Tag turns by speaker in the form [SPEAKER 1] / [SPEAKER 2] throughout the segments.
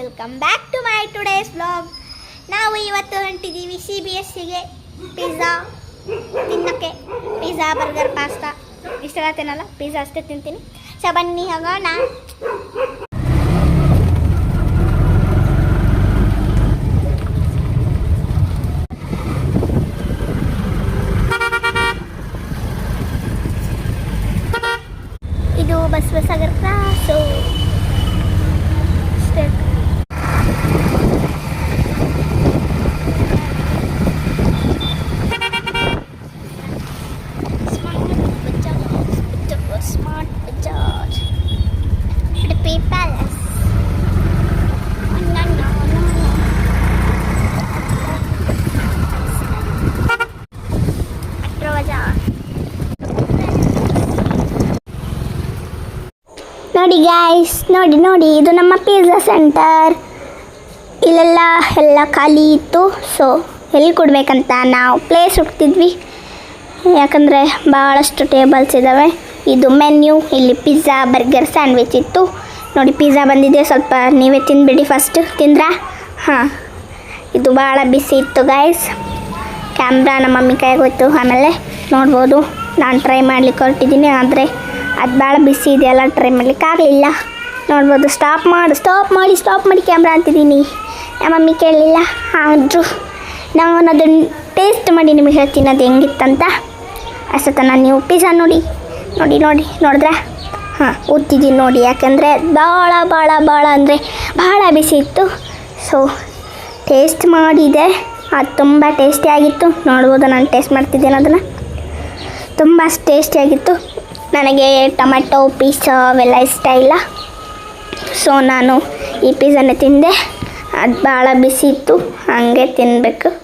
[SPEAKER 1] Welcome back to my today's blog ನಾವು ಇವತ್ತು ಹೊಂಟಿದ್ದೀವಿ ಸಿ ಬಿ ಎಸ್ ಸಿಗೆ ಪಿಜ್ಜಾ ತಿನ್ನಕ್ಕೆ. ಪಿಜ್ಜಾ ಬರ್ಗರ್ ಪಾಸ್ತಾ ಇಷ್ಟೆಲ್ಲ ತಿನ್ನಲ್ಲ ಪಿಜ್ಜಾ ಅಷ್ಟೇ ತಿಂತೀನಿ. ಸೊ ಬನ್ನಿ, ಹೋಗೋಣ. ಇದು ಬಸವಸಾಗರ್ ಕ್ರಾಸು ನೋಡಿ ಗಾಯ್ಸ್ ನೋಡಿ ನೋಡಿ, ಇದು ನಮ್ಮ ಪಿಜ್ಜಾ ಸೆಂಟರ್ ಇಲ್ಲೆಲ್ಲ ಎಲ್ಲ ಖಾಲಿ ಇತ್ತು ಸೊ ಎಲ್ಲಿ ಕೊಡಬೇಕಂತ ನಾವು ಪ್ಲೇಸ್ ಹುಡ್ತಿದ್ವಿ ಯಾಕಂದರೆ ಭಾಳಷ್ಟು ಟೇಬಲ್ಸ್ ಇದ್ದಾವೆ ಇದು ಮೆನ್ಯೂ ಇಲ್ಲಿ ಪಿಜ್ಜಾ ಬರ್ಗರ್ ಸ್ಯಾಂಡ್ವಿಚ್ ಇತ್ತು. ನೋಡಿ ಪಿಜ್ಜಾ ಬಂದಿದೆ, ಸ್ವಲ್ಪ ನೀವೇ ತಿಂದುಬಿಡಿ ಫಸ್ಟ್ ತಿಂದ್ರಾ? ಹಾಂ. ಇದು ಭಾಳ ಬಿಸಿ ಇತ್ತು ಗಾಯ್ಸ್ ಕ್ಯಾಮ್ರಾ ನಮ್ಮ ಮಮ್ಮಿ ಕೈಗೆ ಹೋಯ್ತು, ಆಮೇಲೆ ನೋಡ್ಬೋದು. ನಾನು ಟ್ರೈ ಮಾಡ್ಲಿಕ್ಕೆ ಹೊರಟಿದ್ದೀನಿ, ಆದರೆ ಅದು ಭಾಳ ಬಿಸಿ ಇದೆಯಲ್ಲ ಟ್ರೈ ಮಾಡ್ಲಿಕ್ಕೆ ಆಗಲಿಲ್ಲ. ನೋಡ್ಬೋದು ಸ್ಟಾಪ್ ಮಾಡು ಸ್ಟಾಪ್ ಮಾಡಿ ಸ್ಟಾಪ್ ಮಾಡಿ ಕ್ಯಾಮ್ರಾ ಅಂತಿದ್ದೀನಿ. ನಮ್ಮ ಮಮ್ಮಿ ಕೇಳಲಿಲ್ಲ, ಆದರೂ ನಾನು ಅದನ್ನು ಟೇಸ್ಟ್ ಮಾಡಿ ನಿಮಗೆ ಹೇಳ್ತೀನಿ, ಅದು ಹೆಂಗಿತ್ತಂತ. ಅಷ್ಟೊತ್ತನ ನೀವು ಪಿಝಾ ನೋಡಿ ನೋಡಿ ನೋಡಿ, ನೋಡಿದ್ರೆ? ಹಾಂ ಓದ್ತಿದ್ದೀನಿ ನೋಡಿ, ಯಾಕಂದರೆ ಭಾಳ ಭಾಳ ಭಾಳ ಅಂದರೆ ಭಾಳ ಬಿಸಿ ಇತ್ತು. ಸೊ ಟೇಸ್ಟ್ ಮಾಡಿದೆ, ಅದು ತುಂಬ ಟೇಸ್ಟಿಯಾಗಿತ್ತು ನೋಡ್ಬೋದು ನಾನು ಟೇಸ್ಟ್ ಮಾಡ್ತಿದ್ದೇನೆ ಅದನ್ನು. ತುಂಬ ಟೇಸ್ಟಿಯಾಗಿತ್ತು ನನಗೆ ಟೊಮೆಟೊ ಪೀಸ್ ಅವೆಲ್ಲ ಇಷ್ಟ ಇಲ್ಲ. ಸೊ ನಾನು ಈ ಪೀಸನ್ನ ತಿಂದೆ. ಅದು ಭಾಳ ಬಿಸಿ ಇತ್ತು. ಹಾಗೆ ತಿನ್ನಬೇಕು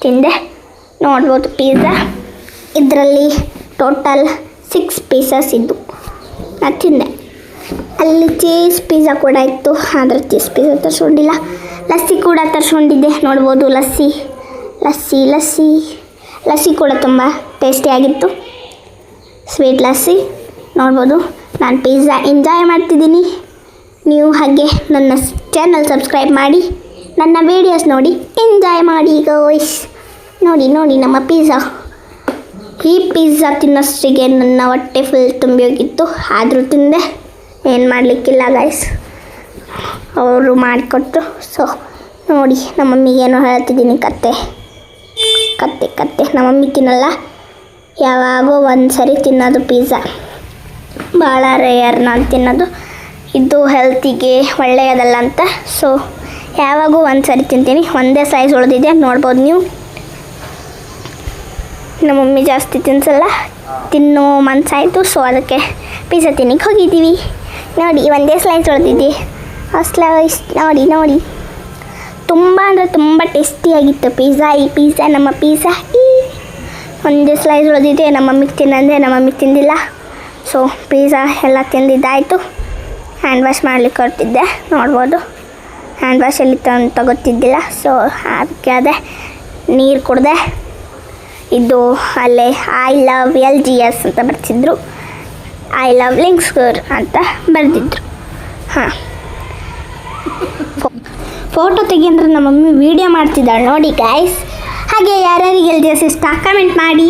[SPEAKER 1] ತಿಂದೆ. ನೋಡ್ಬೋದು ಪಿಜ್ಜಾ ಇದರಲ್ಲಿ ಟೋಟಲ್ ಸಿಕ್ಸ್ ಪೀಸಸ್ ಇದ್ದು. ನಾನು ತಿಂದೆ. ಅಲ್ಲಿ ಚೀಸ್ ಪಿಜ್ಜಾ ಕೂಡ ಇತ್ತು. ಆದರೆ ಚೀಸ್ ಪಿಜ್ಜಾ ತರಿಸ್ಕೊಂಡಿಲ್ಲ. ಲಸ್ಸಿ ಕೂಡ ತರಿಸ್ಕೊಂಡಿದ್ದೆ. ನೋಡ್ಬೋದು ಲಸ್ಸಿ. ಲಸ್ಸಿ ಲಸ್ಸಿ. ಲಸ್ಸಿ ಕೂಡ ತುಂಬ ಟೇಸ್ಟಿಯಾಗಿತ್ತು ಸ್ವೀಟ್ ಲಸ್ಸಿ ನೋಡ್ಬೋದು. ನಾನು ಪಿಜ್ಜಾ ಎಂಜಾಯ್ ಮಾಡ್ತಿದ್ದೀನಿ. ನೀವು ಹಾಗೆ ನನ್ನ ಚಾನಲ್ ಸಬ್ಸ್ಕ್ರೈಬ್ ಮಾಡಿ, ನನ್ನ ವೀಡಿಯೋಸ್ ನೋಡಿ ಎಂಜಾಯ್ ಮಾಡಿ ಗೋಯ್ಸ್ ನೋಡಿ ನೋಡಿ ನಮ್ಮ ಪಿಜ್ಜಾ ಈ ಪಿಜ್ಜಾ ತಿನ್ನೋಷ್ಟಿಗೆ ನನ್ನ ಹೊಟ್ಟೆ ಫುಲ್ ತುಂಬಿ ಹೋಗಿತ್ತು. ಆದರೂ ತಿಂದೆ. ಏನು ಮಾಡಲಿಕ್ಕಿಲ್ಲ ಗಾಯ್ಸ್ ಅವರು ಮಾಡಿಕೊಟ್ರು. ಸೊ ನೋಡಿ ನಮ್ಮ ಮಮ್ಮಿಗೇನು ಹೇಳ್ತಿದ್ದೀನಿ ಕತ್ತೆ. ಕತ್ತೆ ಕತ್ತೆ. ನಮ್ಮ ಮಮ್ಮಿ ತಿನ್ನಲ್ಲ. ಯಾವಾಗೋ ಒಂದು ಸರಿ ತಿನ್ನೋದು ಪಿಜ್ಜಾ ಭಾಳ ರೇಯರ್ ನಾನು ತಿನ್ನೋದು. ಇದು ಹೆಲ್ತಿಗೆ ಒಳ್ಳೆಯದಲ್ಲ ಅಂತ. ಸೊ ಯಾವಾಗೂ ಒಂದು ಸರಿ ತಿಂತೀನಿ. ಒಂದೇ ಸೈಜ್ ಉಳಿದಿದೆ. ನೋಡ್ಬೋದು ನೀವು. ನಮ್ಮ ಮಮ್ಮಿ ಜಾಸ್ತಿ ತಿನ್ಸಲ್ಲ. ತಿನ್ನೋ ಮನಸ್ಸಾಯಿತು ಸೊ ಅದಕ್ಕೆ ಪಿಜ್ಜಾ ತಿನ್ನಕ್ಕೆ ಹೋಗಿದ್ದೀವಿ. ನೋಡಿ, ಒಂದೇ ಸ್ಲೈಸ್ ಉಳಿದಿದೆ. ಆ ಸ್ಲೈಸ್ ನೋಡಿ ನೋಡಿ. ತುಂಬ ಅಂದರೆ ತುಂಬ ಟೇಸ್ಟಿಯಾಗಿತ್ತು ಪಿಜ್ಜಾ ಈ ಪಿಜ್ಜಾ ನಮ್ಮ ಪಿಜ್ಜಾ ಈ ಒಂದೇ ಸ್ಲೈಸ್ ಉಳಿದಿದೆ, ನಮ್ಮ ಮಮ್ಮಿಗೆ ತಿನ್ನಂದೆ ನಮ್ಮ ಮಮ್ಮಿಗೆ ತಿಂದಿಲ್ಲ. ಸೊ ಪಿಜ್ಜಾ ಎಲ್ಲ ತಿಂದಿದ್ದಾಯಿತು. ಹ್ಯಾಂಡ್ ವಾಶ್ ಮಾಡ್ಲಿಕ್ಕೆ ಹೊರಟಿದ್ದೆ, ನೋಡ್ಬೋದು. ಹ್ಯಾಂಡ್ ವಾಶ್ ಎಲ್ಲಿ ತಂದು ತಗೋತಿದ್ದಿಲ್ಲ ಸೊ ಅದಕ್ಕೆ ಅದೇ ನೀರು ಕುಡ್ದೆ. ಇದು ಅಲ್ಲೇ I love L G S ಅಂತ ಬರ್ತಿದ್ರು. ಐ ಲವ್ ಲಿಂಕ್ಸ್ಗರ್ ಅಂತ ಬರೆದಿದ್ರು. ಹಾಂ. ಫೋಟೋ ತೆಗಿಯಂದ್ರೆ ನಮ್ಮ ಮಮ್ಮಿ ವೀಡಿಯೋ ಮಾಡ್ತಿದ್ದಾಳೆ. ನೋಡಿ ಗಾಯ್ಸ್ ಹಾಗೆ ಯಾರ್ಯಾರಿಗೆ ಎಸ್ ಇಷ್ಟ ಕಮೆಂಟ್ ಮಾಡಿ.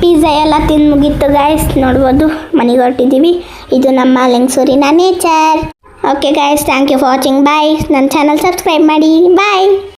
[SPEAKER 1] ಪಿಜ್ಜಾ ಎಲ್ಲ ತಿಂದು ಮುಗೀತು ಗಾಯ್ಸ್ ನೋಡ್ಬೋದು ಮನೆಗೆ ಹೊರಟಿದ್ದೀವಿ. ಇದು ನಮ್ಮ ಲೆಂಗ್ಸೂರಿನ nature okay guys thank you for watching bye ನನ್ನ ಚಾನಲ್ ಸಬ್ಸ್ಕ್ರೈಬ್ ಮಾಡಿ. ಬಾಯ್